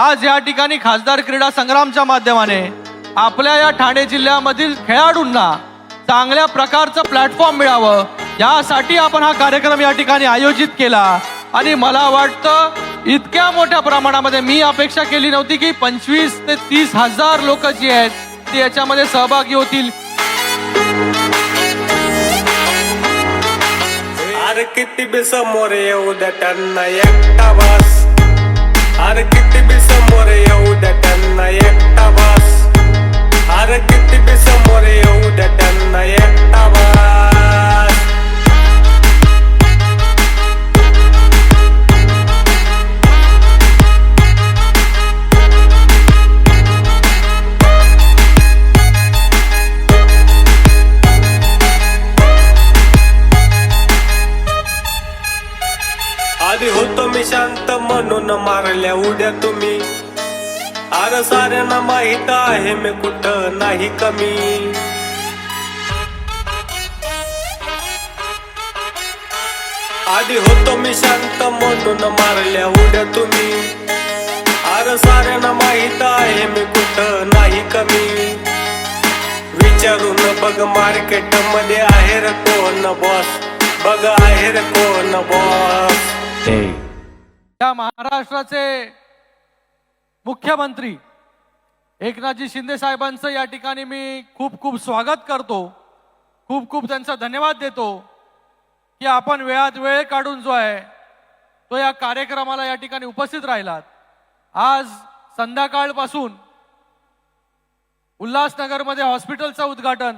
आज या ठिकाणी खासदार क्रीडा संग्रामच्या माध्यमाने आपल्या या ठाणे जिल्ह्यामधील खेळाडूंना चांगल्या प्रकारचं प्लॅटफॉर्म मिळावं यासाठी आपण हा कार्यक्रम या ठिकाणी आयोजित केला. आणि मला वाटतं इतक्या मोठ्या प्रमाणामध्ये मी अपेक्षा केली नव्हती की पंचवीस ते तीस हजार लोक जी आहेत ती याच्यामध्ये सहभागी होतील. अरे किती बी समोर येऊ द्या त्यांना एकटा बस अरे किती बी समोर येऊ द्या त्यांना एकटा बस अरे किती बी समोर येऊ द्या त्यांना एकटा साऱ्यांना माहीत आहे मी कुठं नाही कमी. आधी होतो मी शांत म्हणून मारल्या उद्या तुम्ही. अरे साऱ्यांना माहीत आहे मी कुठं नाही कमी. विचारून बघ मार्केटमध्ये आहे रे कोण बॉस बघ आहे रे कोण बॉस या महाराष्ट्राचे मुख्यमंत्री एकनाथजी शिंदे साहेबांचं या ठिकाणी मी खूप खूप स्वागत करतो. खूप खूप त्यांचा धन्यवाद देतो की आपण वेळात वेळ काढून जो आहे तो या कार्यक्रमाला या ठिकाणी उपस्थित राहिलात. आज संध्याकाळपासून उल्हासनगरमध्ये हॉस्पिटलचं उद्घाटन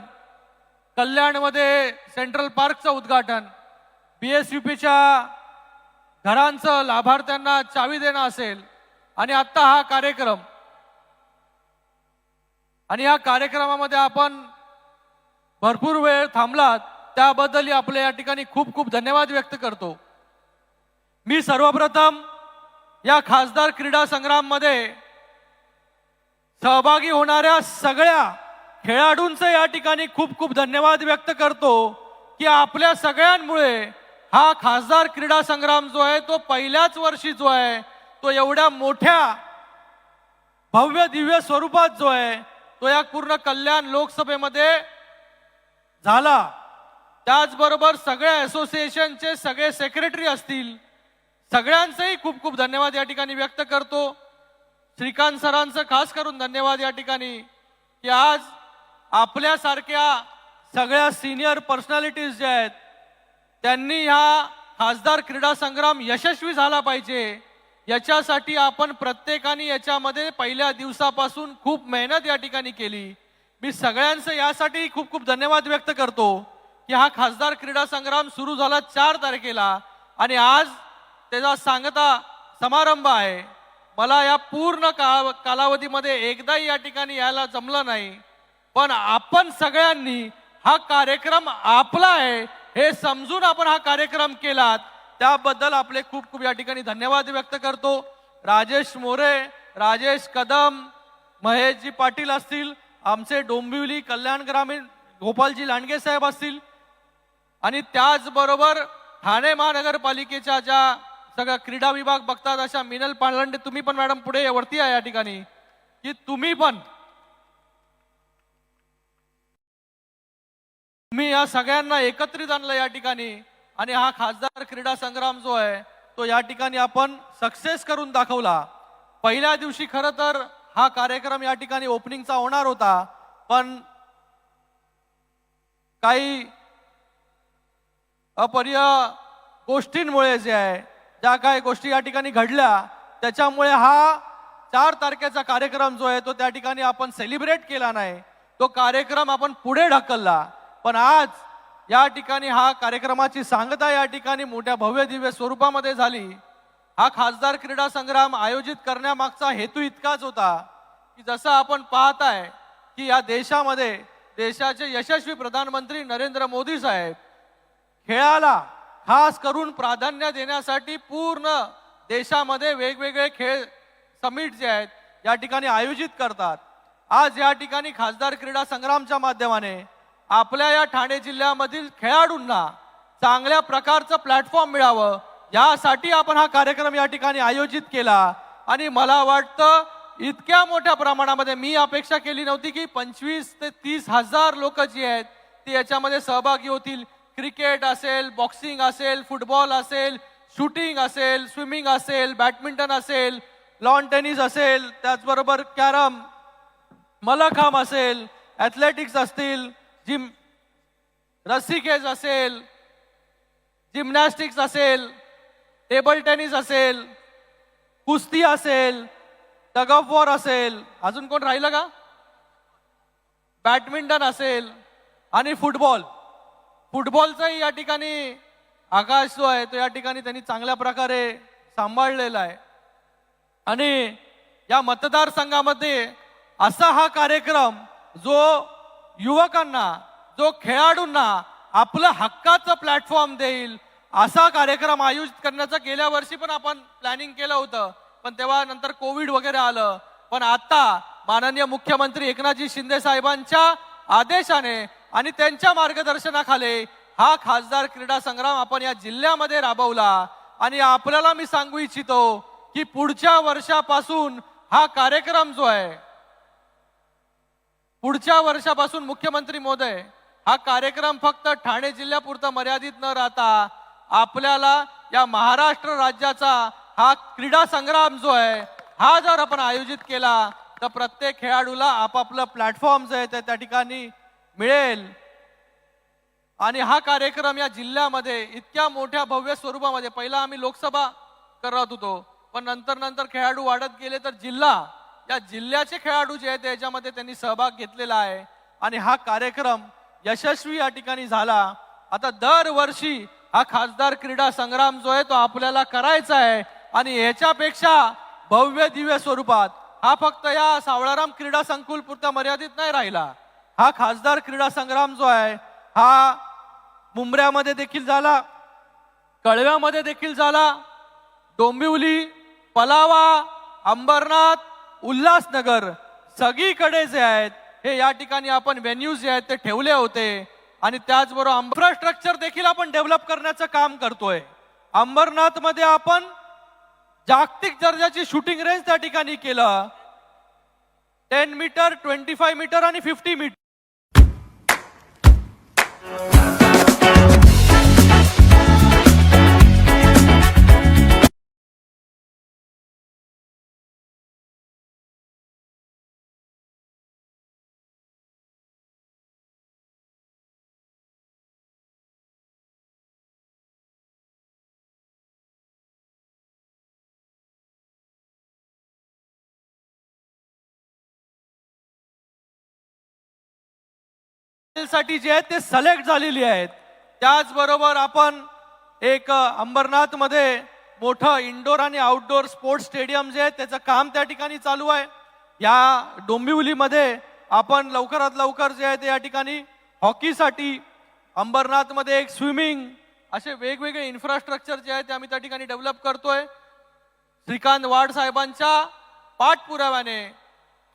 कल्याणमध्ये सेंट्रल पार्कचं उद्घाटन बी एस यू पीच्या घरांचं लाभार्थ्यांना चावी देणं असेल आणि आत्ता हा कार्यक्रम आणि या कार्यक्रमामध्ये आपण भरपूर वेळ थांबलात त्याबद्दल आपले या ठिकाणी खूप खूप धन्यवाद व्यक्त करतो. मी सर्वप्रथम या खासदार क्रीडा संग्राममध्ये सहभागी होणाऱ्या सगळ्या खेळाडूंचं या ठिकाणी खूप खूप धन्यवाद व्यक्त करतो की आपल्या सगळ्यांमुळे हा खासदार क्रीडा संग्राम जो आहे तो पहिल्याच वर्षी जो आहे तो एवढ्या मोठ्या भव्य दिव्य स्वरूपात जो आहे तो या पूर्ण कल्याण लोकसभेमध्ये झाला. त्याचबरोबर सगळ्या असोसिएशनचे सगळे सेक्रेटरी असतील सगळ्यांचंही खूप खूप धन्यवाद या ठिकाणी व्यक्त करतो. श्रीकांत सरांचं खास करून धन्यवाद या ठिकाणी की आज आपल्यासारख्या सगळ्या सिनियर पर्सनॅलिटीज ज्या आहेत त्यांनी हा खासदार क्रीडा संग्राम यशस्वी झाला पाहिजे. याच्यासाठी आपण प्रत्येकाने याच्यामध्ये पहिल्या दिवसापासून खूप मेहनत या ठिकाणी केली. मी सगळ्यांचं यासाठी खूप खूप धन्यवाद व्यक्त करतो की हा खासदार क्रीडा संग्राम सुरू झाला चार तारखेला आणि आज त्याचा सांगता समारंभ आहे. मला या पूर्ण का कालावधीमध्ये एकदाही या ठिकाणी यायला जमलं नाही. पण आपण सगळ्यांनी हा कार्यक्रम आपला आहे हे समजून आपण हा कार्यक्रम केलात. त्याबद्दल आपले खूप खूप या ठिकाणी धन्यवाद व्यक्त करतो. राजेश मोरे राजेश कदम महेशजी पाटील असतील आमचे डोंबिवली कल्याण ग्रामीण गोपालजी लांडगे साहेब असतील. आणि त्याचबरोबर ठाणे महानगरपालिकेच्या ज्या सगळ्या क्रीडा विभाग बघतात अशा मिनल पांडे तुम्ही पण मॅडम पुढे वरती आहे या ठिकाणी. की तुम्ही पण तुम्ही या सगळ्यांना एकत्रित आणलं या ठिकाणी. आणि हा खासदार क्रीडा संग्राम जो आहे तो या ठिकाणी आपण सक्सेस करून दाखवला. पहिल्या दिवशी खरं तर हा कार्यक्रम या ठिकाणी ओपनिंगचा होणार होता पण काही अपरिय गोष्टींमुळे जे आहे ज्या काही गोष्टी या ठिकाणी घडल्या त्याच्यामुळे हा चार तारखेचा कार्यक्रम जो आहे तो त्या ठिकाणी आपण सेलिब्रेट केला नाही. तो कार्यक्रम आपण पुढे ढकलला. पण आज या ठिकाणी हा कार्यक्रमाची सांगता या ठिकाणी मोठ्या भव्य दिव्य स्वरूपामध्ये झाली. हा खासदार क्रीडा संग्राम आयोजित करण्यामागचा हेतू इतकाच होता की जसं आपण पाहताय की या देशामध्ये देशाचे यशस्वी प्रधानमंत्री नरेंद्र मोदी साहेब खेळाला खास करून प्राधान्य देण्यासाठी पूर्ण देशामध्ये वेगवेगळे खेळ समिट जे आहेत या ठिकाणी आयोजित करतात. आज या ठिकाणी खासदार क्रीडा संग्रामच्या माध्यमाने आपल्या या ठाणे जिल्ह्यामधील खेळाडूंना चांगल्या प्रकारचं प्लॅटफॉर्म मिळावं यासाठी आपण हा कार्यक्रम या ठिकाणी आयोजित केला. आणि मला वाटतं इतक्या मोठ्या प्रमाणामध्ये मी अपेक्षा केली नव्हती की पंचवीस ते तीस हजार लोक जी आहेत ती याच्यामध्ये सहभागी होतील. क्रिकेट असेल बॉक्सिंग असेल फुटबॉल असेल शूटिंग असेल स्विमिंग असेल बॅडमिंटन असेल लॉन टेनिस असेल त्याचबरोबर कॅरम मलखांब असेल ॲथलेटिक्स असतील जिम रस्सीखेच असेल जिमनॅस्टिक्स असेल टेबल टेनिस असेल कुस्ती असेल टग ऑफ वॉर असेल अजून कोण राहिलं का? बॅडमिंटन असेल आणि फुटबॉल. फुटबॉलचाही या ठिकाणी आकाश जो आहे तो या ठिकाणी त्यांनी चांगल्या प्रकारे सांभाळलेला आहे. आणि या मतदारसंघामध्ये असा हा कार्यक्रम जो युवकांना जो खेळाडूंना आपलं हक्काचं प्लॅटफॉर्म देईल असा कार्यक्रम आयोजित करण्याचं गेल्या वर्षी पण आपण प्लॅनिंग केलं होतं. पण तेव्हा नंतर कोविड वगैरे आलं. पण आता माननीय मुख्यमंत्री एकनाथजी शिंदे साहेबांच्या आदेशाने आणि त्यांच्या मार्गदर्शनाखाली हा खासदार क्रीडा संग्राम आपण या जिल्ह्यामध्ये राबवला. आणि आपल्याला मी सांगू इच्छितो की पुढच्या वर्षापासून हा कार्यक्रम जो आहे पुढच्या वर्षापासून मुख्यमंत्री मोदय हा कार्यक्रम फक्त ठाणे जिल्ह्यापुरता मर्यादित न राहता आपल्याला या महाराष्ट्र राज्याचा हा क्रीडा संग्राम जो आहे हा जर आपण आयोजित केला तर प्रत्येक खेळाडूला आपापलं प्लॅटफॉर्म जे आहे ते त्या ठिकाणी मिळेल. आणि हा कार्यक्रम या जिल्ह्यामध्ये इतक्या मोठ्या भव्य स्वरूपामध्ये पहिला आम्ही लोकसभा करत होतो पण नंतर नंतर खेळाडू वाढत गेले तर जिल्हा या जिल्ह्याचे खेळाडू जे आहेत याच्यामध्ये त्यांनी सहभाग घेतलेला आहे. आणि हा कार्यक्रम यशस्वी या ठिकाणी झाला. आता दरवर्षी हा खासदार क्रीडा संग्राम जो आहे तो आपल्याला करायचा आहे. आणि याच्यापेक्षा भव्य दिव्य स्वरूपात हा फक्त या सावळाराम क्रीडा संकुल पुरता मर्यादित नाही राहिला. हा खासदार क्रीडा संग्राम जो आहे हा मुंबऱ्यामध्ये देखील झाला कळव्यामध्ये देखील झाला. डोंबिवली पलावा अंबरनाथ उल्हासनगर सगळीकडे जे आहेत हे या ठिकाणी आपण व्हेन्यूज जे आहेत ते ठेवले होते. आणि त्याचबरोबर इन्फ्रास्ट्रक्चर देखील आपण डेव्हलप करण्याचं काम करतोय. अंबरनाथमध्ये आपण जागतिक दर्जाची शूटिंग रेंज त्या ठिकाणी केलं. Ten metre twenty five metre आणि फिफ्टी मीटर साठी जे आहेत ते सलेक्ट झालेली आहेत. त्याचबरोबर आपण एक अंबरनाथमध्ये मोठं इंडोर आणि आउटडोर स्पोर्ट्स स्टेडियम जे आहे त्याचं काम त्या ठिकाणी चालू आहे. या डोंबिवलीमध्ये आपण लवकरात लवकर जे आहे ते या ठिकाणी हॉकीसाठी अंबरनाथमध्ये एक स्विमिंग असे वेगवेगळे इन्फ्रास्ट्रक्चर जे आहे ते आम्ही त्या ठिकाणी डेव्हलप करतोय. श्रीकांत वाड साहेबांच्या पाठपुराव्याने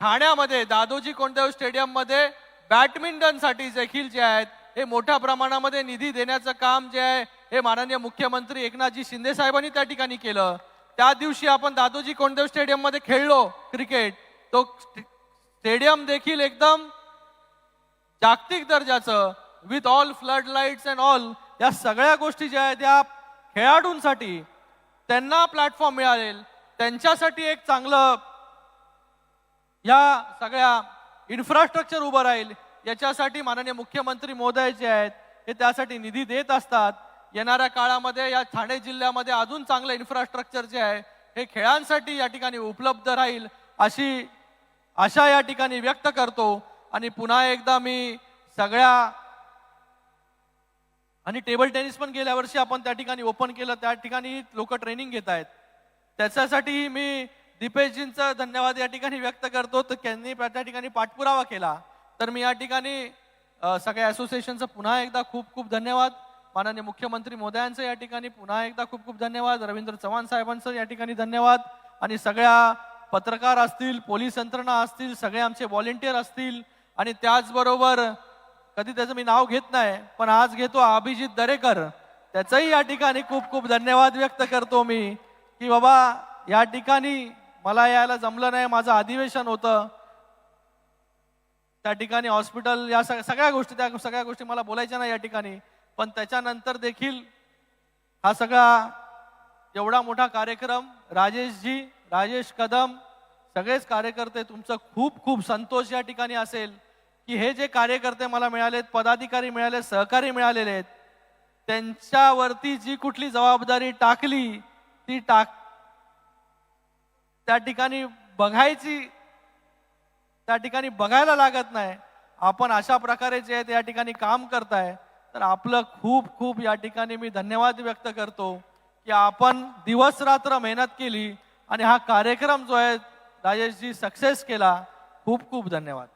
ठाण्यामध्ये दादोजी कोंडदेव स्टेडियममध्ये बॅडमिंटनसाठी देखील जे आहेत हे मोठ्या प्रमाणामध्ये निधी देण्याचं काम जे आहे हे माननीय मुख्यमंत्री एकनाथजी शिंदे साहेबांनी त्या ठिकाणी केलं. त्या दिवशी आपण दादोजी कोंडदेव स्टेडियममध्ये खेळलो क्रिकेट. तो स्टेडियम देखील एकदम जागतिक दर्जाचं with all flood lights and all या सगळ्या गोष्टी ज्या आहेत या खेळाडूंसाठी त्यांना प्लॅटफॉर्म मिळालेल. त्यांच्यासाठी एक चांगलं या सगळ्या इन्फ्रास्ट्रक्चर उभं राहील. याच्यासाठी माननीय मुख्यमंत्री मोदय जे आहेत. हे त्यासाठी निधी देत असतात. येणाऱ्या काळामध्ये या ठाणे जिल्ह्यामध्ये अजून चांगलं इन्फ्रास्ट्रक्चर जे आहे हे खेळांसाठी या ठिकाणी उपलब्ध राहील अशी आशा या ठिकाणी व्यक्त करतो. आणि पुन्हा एकदा मी सगळ्या आणि टेबल टेनिस पण गेल्या वर्षी आपण त्या ठिकाणी ओपन केलं. त्या ठिकाणी लोक ट्रेनिंग घेत आहेत. त्याच्यासाठी मी दीपेशजींचा धन्यवाद या ठिकाणी व्यक्त करतो. तर त्यांनी त्या ठिकाणी पाठपुरावा केला. तर मी या ठिकाणी सगळ्या असोसिएशनचं पुन्हा एकदा खूप खूप धन्यवाद. माननीय मुख्यमंत्री मोदयांचं या ठिकाणी पुन्हा एकदा खूप खूप धन्यवाद. रवींद्र चव्हाण साहेबांचं या ठिकाणी धन्यवाद. आणि सगळ्या पत्रकार असतील पोलीस यंत्रणा असतील सगळे आमचे व्हॉलेंटियर असतील. आणि त्याचबरोबर कधी त्याचं मी नाव घेत नाही पण आज घेतो अभिजित दरेकर. त्याचंही या ठिकाणी खूप खूप धन्यवाद व्यक्त करतो मी. की बाबा या ठिकाणी मला यायला जमलं नाही माझं अधिवेशन होतं. त्या ठिकाणी हॉस्पिटल या सगळ्या गोष्टी त्या सगळ्या गोष्टी मला बोलायच्या नाही या ठिकाणी. पण त्याच्यानंतर देखील हा सगळा एवढा मोठा कार्यक्रम राजेशजी राजेश कदम सगळेच कार्यकर्ते तुमचं खूप खूप संतोष या ठिकाणी असेल की हे जे कार्यकर्ते मला मिळालेत पदाधिकारी मिळाले सहकारी मिळालेले आहेत त्यांच्यावरती जी कुठली जबाबदारी टाकली ती टाक त्या ठिकाणी बघायची त्या ठिकाणी बघायला लागत नाही. आपण अशा प्रकारे जे आहे या ठिकाणी काम करताय. तर आपलं खूप खूप या ठिकाणी मी धन्यवाद व्यक्त करतो की आपण दिवस रात्र मेहनत केली आणि हा कार्यक्रम जो आहे राजेशजी सक्सेस केला. खूप खूप धन्यवाद.